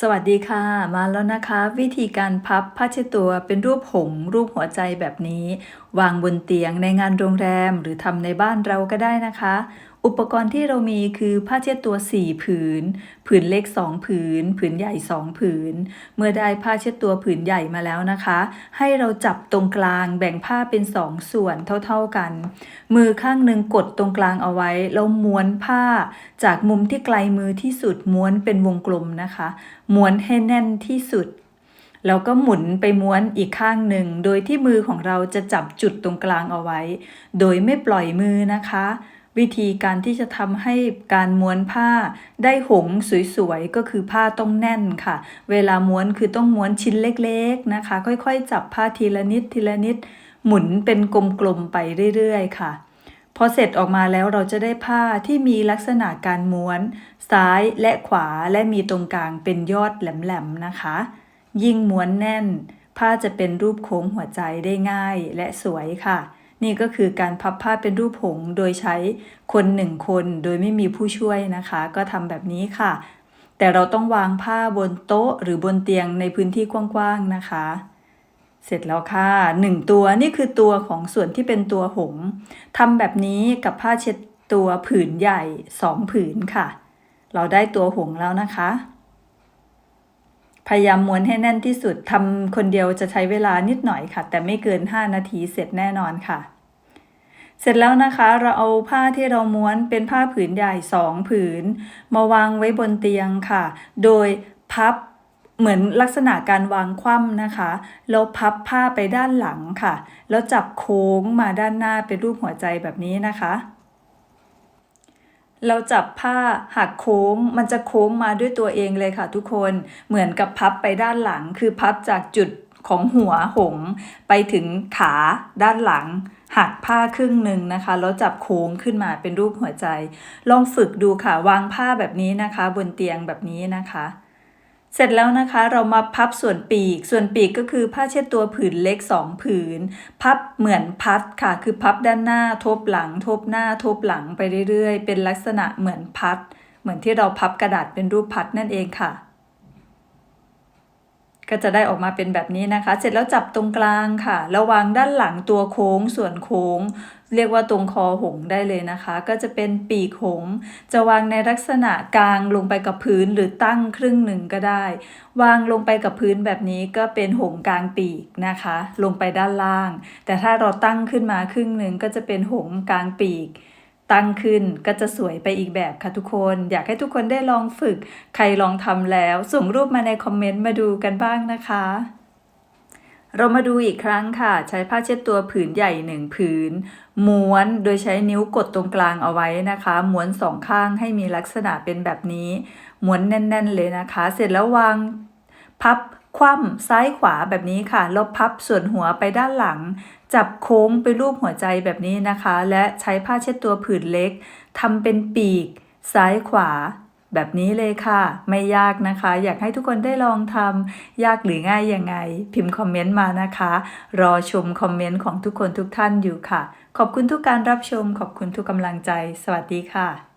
สวัสดีค่ะ มาแล้วนะคะ วิธีการพับผ้าเช็ดตัวเป็นรูปหงส์รูปหัวใจแบบนี้ วางบนเตียงในงานโรงแรม หรือทำในบ้านเราก็ได้นะคะ อุปกรณ์ที่เรามีคือผ้าเช็ดตัว 4 ผืน ผืนเล็ก 2 ผืน ผืนใหญ่ 2 ผืน เมื่อได้ผ้าเช็ดตัวผืนใหญ่มาแล้วนะคะ ให้เราจับตรงกลางแบ่งผ้าเป็น 2 ส่วนเท่าๆกัน มือข้างหนึ่งกดตรงกลางเอาไว้แล้วม้วนผ้า จากมุมที่ไกลมือที่สุดม้วนเป็นวงกลมนะคะ ม้วนให้แน่นที่สุดแล้วก็หมุนไปม้วนอีกข้างหนึ่ง โดยที่มือของเราจะจับจุดตรงกลางเอาไว้ โดยไม่ปล่อยมือนะคะ วิธีการที่จะทำให้การม้วนผ้าได้หงสวยๆก็คือผ้าต้องแน่นค่ะ เวลาม้วนคือต้องม้วนชิ้นเล็กๆนะคะ ค่อยๆ จับผ้าทีละนิดทีละนิด หมุนเป็นกลมๆไปเรื่อยๆค่ะพอเสร็จออกมาแล้วเราจะได้ผ้าที่มีลักษณะการม้วน ซ้ายและขวาและมีตรงกลางเป็นยอดแหลมๆนะคะ ยิ่งม้วนแน่น ผ้าจะเป็นรูปโค้งหัวใจได้ง่ายและสวยค่ะ นี่ก็คือการพับผ้าเป็นรูปหงโดยใช้คนหนึ่งคนโดยไม่มีผู้ช่วยนะคะ ก็ทำแบบนี้ค่ะ แต่เราต้องวางผ้าบนโต๊ะหรือบนเตียงในพื้นที่กว้างๆนะคะ เสร็จแล้วค่ะหนึ่งตัวนี่คือตัวของส่วนที่เป็นตัวหงทำแบบนี้กับผ้าเช็ดตัวผืนใหญ่สองผืนค่ะ เราได้ตัวหงแล้วนะคะ พยายามม้วนให้แน่นที่สุดทำคนเดียวจะใช้เวลานิดหน่อยค่ะ แต่ไม่เกิน 5 นาทีเสร็จแน่นอนค่ะ เสร็จแล้วนะคะเราเอาผ้าที่เราม้วนเป็นผ้าผืนใหญ่สองผืน มาวางไว้บนเตียงค่ะ โดยพับเหมือนลักษณะการวางคว่ำนะคะ แล้วพับผ้าไปด้านหลังค่ะ แล้วจับโค้งมาด้านหน้าเป็นรูปหัวใจแบบนี้นะคะ เราจับผ้าหักโค้ง มันจะโค้งมาด้วยตัวเองเลยค่ะทุกคนเหมือนกับพับไปด้านหลัง คือพับจากจุดของหัวหงส์ไปถึงขาด้านหลัง หักผ้าครึ่งหนึ่งนะคะ แล้วจับโค้งขึ้นมาเป็นรูปหัวใจ ลองฝึกดูค่ะวางผ้าแบบนี้นะคะ บนเตียงแบบนี้นะคะ เสร็จแล้วนะคะเรามาพับส่วนปีก ส่วนปีกก็คือผ้าเช็ดตัวผืนเล็ก 2 ผืน พับเหมือนพัดค่ะ คือพับด้านหน้าทบหลัง ทบหน้าทบหลังไปเรื่อยๆ เป็นลักษณะเหมือนพัด เหมือนที่เราพับกระดาษเป็นรูปพัดนั่นเองค่ะ ก็จะได้ออกมาเป็นแบบนี้นะคะ เสร็จแล้วจับตรงกลางค่ะแล้ววางด้านหลังตัวโค้งส่วนโค้ง เรียกว่าตรงคอหงส์ได้เลยนะคะ ก็จะเป็นปีกหงส์จะวางในลักษณะกลางลงไปกับพื้นหรือตั้งครึ่งหนึ่งก็ได้ วางลงไปกับพื้นแบบนี้ก็เป็นหงส์กลางปีกนะคะ ลงไปด้านล่าง แต่ถ้าเราตั้งขึ้นมาครึ่งหนึ่งก็จะเป็นหงส์กลางปีก ตั้งขึ้นก็จะสวยไปอีกแบบค่ะทุกคน อยากให้ทุกคนได้ลองฝึก ใครลองทำแล้ว ส่งรูปมาในคอมเมนต์มาดูกันบ้างนะคะ เรามาดูอีกครั้งค่ะ ใช้ผ้าเช็ดตัวผืนใหญ่หนึ่งผืน ม้วนโดยใช้นิ้วกดตรงกลางเอาไว้นะคะ ม้วนสองข้างให้มีลักษณะเป็นแบบนี้ ม้วนแน่น ๆ เลยนะคะ เสร็จแล้ววางพับคว่ำซ้ายขวาแบบนี้ค่ะล้วพับส่วนหัวไปด้านหลัง จับโค้งไปรูปหัวใจแบบนี้นะคะ และใช้ผ้าเช็ดตัวผืนเล็กทำเป็นปีก ซ้ายขวา แบบนี้เลยค่ะ ไม่ยากนะคะ อยากให้ทุกคนได้ลองทำยากหรือง่ายยังไง พิมพ์คอมเมนต์มานะคะ รอชมคอมเมนต์ของทุกคนทุกท่านอยู่ค่ะ ขอบคุณทุกการรับชม ขอบคุณทุกกำลังใจ สวัสดีค่ะ